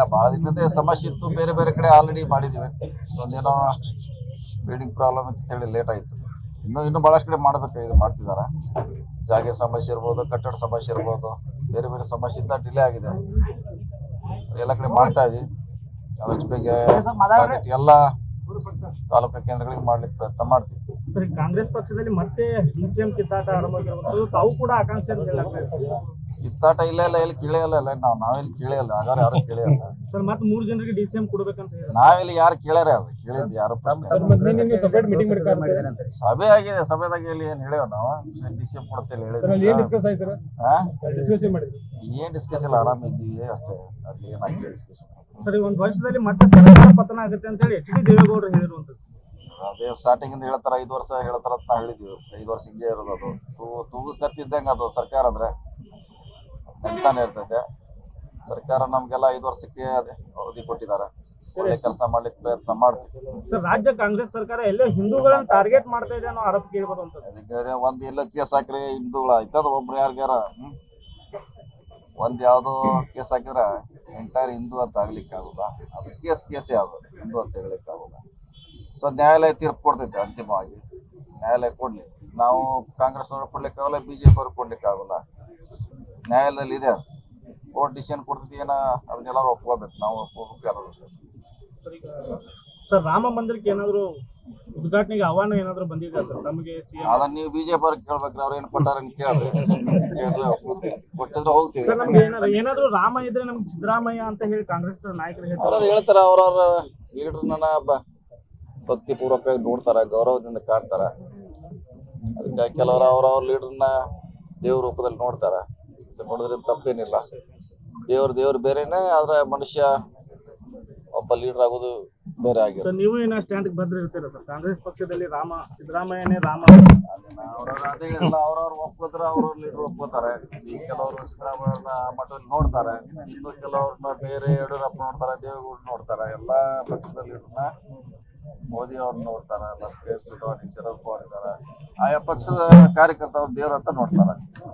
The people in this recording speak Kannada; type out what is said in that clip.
ಇಲ್ಲ ಭಾಳ ದಿನದ ಸಮಸ್ಯೆ ಇತ್ತು, ಬೇರೆ ಬೇರೆ ಕಡೆ ಆಲ್ರೆಡಿ ಮಾಡಿದ್ವಿ. ಒಂದೇನೋ ಬಿಲ್ಡಿಂಗ್ ಪ್ರಾಬ್ಲಮ್ ಅಂತ ಹೇಳಿ ಲೇಟ್ ಆಯಿತು. ಇನ್ನೂ ಇನ್ನೂ ಭಾಳಷ್ಟು ಕಡೆ ಮಾಡ್ಬೇಕಾಗಿದೆ ಮಾಡ್ತಿದ್ದಾರೆ ಜಾಗ ಸಮಸ್ಯೆ ಇರ್ಬೋದು, ಕಟ್ಟಡ ಸಮಸ್ಯೆ ಇರ್ಬೋದು, ಬೇರೆ ಬೇರೆ ಸಮಸ್ಯೆಯಿಂದ ಡಿಲೇ ಆಗಿದೆ. ಎಲ್ಲ ಕಡೆ ಮಾಡ್ತಾ ಇದೀವಿ ಎಲ್ಲಾ ಬೇಗ ಎಲ್ಲ ತಾಲೂಕು ಕೇಂದ್ರಗಳಿಗೆ ಮಾಡ್ಲಿಕ್ಕೆ ಪ್ರಯತ್ನ ಮಾಡ್ತೀವಿ. ಕಾಂಗ್ರೆಸ್ ಪಕ್ಷದಲ್ಲಿ ಮತ್ತೆ ಕಿತ್ತಾಟ ಆರಂಭ ತಾವು ಕೂಡ ಆಕಾಂಕ್ಷೆ ಕಿತ್ತಾಟ ಇಲ್ಲ ಇಲ್ಲ ಎಲ್ಲಿ ಕೇಳೇ ಇಲ್ಲ ನಾವ್ ನಾವು ನಾವೇನು ಕೇಳೇ ಇಲ್ಲ ಹಾಗಾದ್ರೆ ಯಾರು ಕೇಳೇ ಇಲ್ಲ. ಸರ್ ಮತ್ತೆ ಮೂರು ಜನರಿಗೆ ಡಿಸಿಎಂ ಕೊಡ್ಬೇಕಂತ ಹೇಳಿ ಇಲ್ಲಿ ಯಾರು ಕೇಳ್ಯಾರ ಅವ್ರು ಕೇಳಿದ್ದು ಯಾರು ಸಪರೇಟ್ ಮೀಟಿಂಗ್ ಮಾಡಿ ಸಭೆ ಆಗಿದೆ ಸಭೆದಾಗ ಇಲ್ಲಿ ಏನ್ ಹೇಳೇವ್ ನಾವು? ಡಿ ಸಿ ಎಂ ಕೊಡ್ತೇವೆ ಹೇಳಿದ್ರು. ಡಿಸ್ಕಸ್ ಆಯ್ತು ಹಾ ಡಿಸ್ಕಷನ್ ಮಾಡಿದ್ವಿ ಏನ್ ಡಿಸ್ಕಸ್ ಇಲ್ಲ ಆರಾಮ ಇದ್ದೀವಿ ಅಷ್ಟೇ. ಅಲ್ಲಿ ಏನಾಗಿದೆ ಡಿಸ್ಕಷನ್ ಸರಿ ಒಂದ್ ವರ್ಷದಲ್ಲಿ ಮತ್ತೆ ಸರ್ಕಾರ ಪತನ ಆಗುತ್ತೆ ಅಂತ ಹೇಳಿ ಎಚ್ ಡಿ ದೇವೇಗೌಡರು ಹೇಳಿರುವಂತದ್ದು ಅದೇ ಸ್ಟಾರ್ಟಿಂಗ್ ಇಂದ ಹೇಳ್ತಾರ ಐದು ವರ್ಷ ಹೇಳ್ತಾರ ಅಂತ ನಾವು ಹೇಳಿದ್ವಿ. ಐದು ವರ್ಷ ಹಿಂಗೆ ಇರೋದು ಅದು. ತೂಗು ತೂಗು ಕತ್ತಿದ್ದಂಗೆ ಅದು ಸರ್ಕಾರ ಅಂದ್ರೆ. ನಿಂತಾನೆ ಇರ್ತೈತೆ. ಸರ್ಕಾರ ನಮ್ಗೆಲ್ಲ ಐದು ವರ್ಷಕ್ಕೆ ಅವಧಿ ಕೊಟ್ಟಿದ್ದಾರೆ. ಒಳ್ಳೆ ಕೆಲಸ ಮಾಡ್ಲಿಕ್ಕೆ ಪ್ರಯತ್ನ ಮಾಡ್ತೀವಿ. ಸರ್ ರಾಜ್ಯ ಕಾಂಗ್ರೆಸ್ ಸರ್ಕಾರ ಎಲ್ಲೋ ಹಿಂದೂಗಳನ್ನ ಟಾರ್ಗೆಟ್ ಮಾಡ್ತಾ ಇದೆ ಅನ್ನೋ ಆರೋಪ ಕೇಳ್ಬೋದು ಅದಕ್ಕೆ ಒಂದ್ ಎಲ್ಲ ಕೇಸ್ ಹಾಕ್ರಿ ಹಿಂದೂಗಳ ಆಯ್ತದ ಒಬ್ರು ಯಾರಿಗಾರ ಹ್ಮ್? ಒಂದ್ ಯಾವ್ದೋ ಕೇಸ್ ಹಾಕಿದ್ರ ಎಂಟೈರ್ ಹಿಂದೂ ಅಂತ ಆಗ್ಲಿಕ್ಕೆ ಆಗುದ? ಅದು ಕೇಸ್ ಕೇಸೇ ಯಾವ್ದು ಹಿಂದೂ ಅಂತ ಹೇಳಲಿಕ್ಕೆ ಆಗುದ? ಸೊ ನ್ಯಾಯಾಲಯ ತೀರ್ಪು ಕೊಡ್ತೈತೆ ಅಂತಿಮವಾಗಿ. ನ್ಯಾಯಾಲಯ ಕೊಡ್ಲಿ. ನಾವು ಕಾಂಗ್ರೆಸ್ ಅವ್ರು ಕೊಡ್ಲಿಕ್ಕೆ ಆಗಲ್ಲ ಬಿಜೆಪಿ ಅವ್ರು ಕೊಡ್ಲಿಕ್ಕೆ ಆಗಲ್ಲ ನ್ಯಾಯಾಲಯದಲ್ಲಿ ಇದೆ ಕೋರ್ಟ್ ಡಿಸಿಷನ್ ಕೊಡ್ತೈತಿ ಏನ ಅದನ್ನೆಲ್ಲರೂ ಒಪ್ಕೋಬೇಕು. ನಾವು ಒಪ್ಕೋಬೇಕು ಯಾರು ಸರ್ ಸರ್ ರಾಮ ಮಂದಿರಕ್ಕೆ ಏನಾದ್ರು ಉದ್ಘಾಟನೆಗೆ ಆಹ್ವಾನ ಏನಾದ್ರು ಬಂದಿದೆ ಸರ್? ತಮಗೆ ಅದನ್ನ ನೀವು ಬಿಜೆಪಿ ಅವ್ರಿಗೆ ಕೇಳ್ಬೇಕ್ರಿ ಅವ್ರ ಏನ್ ಕೊಟ್ಟಾರ ಅಂತ ಕೇಳ್ರಿ. ಕೊಟ್ಟಿದ್ರೆ ಹೋಗ್ತೀವಿ. ಸರ್ ನಮ್ಗೆ ಏನಾದ್ರು ಏನಾದರೂ ರಾಮ ಇದ್ರೆ ನಮ್ಗೆ ಸಿದ್ದರಾಮಯ್ಯ ಅಂತ ಹೇಳಿ ಕಾಂಗ್ರೆಸ್ ನಾಯಕರು ಹೇಳ್ತಾರೆ. ಅವ್ರ ಲೀಡರ್ ಅವ್ರವ್ರ ಲೀಡರ್ನ ಭಕ್ತಿ ಪೂರ್ವಕವಾಗಿ ನೋಡ್ತಾರ ಗೌರವದಿಂದ ಕಾಡ್ತಾರ ಅದಕ್ಕೆ ಕೆಲವರು ಅವ್ರವ್ರ ಲೀಡರ್ನ ದೇವ್ರ ರೂಪದಲ್ಲಿ ನೋಡ್ತಾರ. ಇದು ನೋಡಿದ್ರಿಂದ ತಪ್ಪೇನಿಲ್ಲ. ದೇವ್ರ ದೇವ್ರ ಬೇರೆನೆ ಆದ್ರೆ ಮನುಷ್ಯ ಒಬ್ಬ ಲೀಡರ್ ಆಗೋದು ಬೇರೆ ಆಗಿದೆ ನೀವು ಏನೋ ಸ್ಟ್ಯಾಂಡ್ ಬಂದ್ರೆ ಇರ್ತೀರ ಸರ್? ಕಾಂಗ್ರೆಸ್ ಪಕ್ಷದಲ್ಲಿ ರಾಮ ಸಿದ್ದರಾಮಯ್ಯನೇ ರಾಮ. ಅವ್ರವ್ರ ಅದೇ ಹೇಳಿಲ್ಲ ಅವ್ರವ್ರು ಒಪ್ಕೋತಾರ ಅವ್ರವ್ರ ಲೀಡರ್ ಒಪ್ಕೋತಾರೆ. ಈ ಕೆಲವರು ಸಿದ್ದರಾಮಯ್ಯನ ಮಠದಲ್ಲಿ ನೋಡ್ತಾರೆ. ಇನ್ನು ಕೆಲವ್ರನ್ನ ಬೇರೆ ಯಡಿಯೂರಪ್ಪ ನೋಡ್ತಾರೆ ದೇವೇಗೌಡ ನೋಡ್ತಾರೆ. ಎಲ್ಲಾ ಪಕ್ಷದ ಲೀಡರ್ನ ಮೋದಿ ಅವ್ರನ್ನ ನೋಡ್ತಾರೆ ಮತ್ತೆ ಶರದ್ ಪವಾರ್ ಇದಾರೆ. ಆಯಾ ಪಕ್ಷದ ಕಾರ್ಯಕರ್ತ ಅವ್ರ ದೇವ್ರ ಅಂತ ನೋಡ್ತಾರೆ.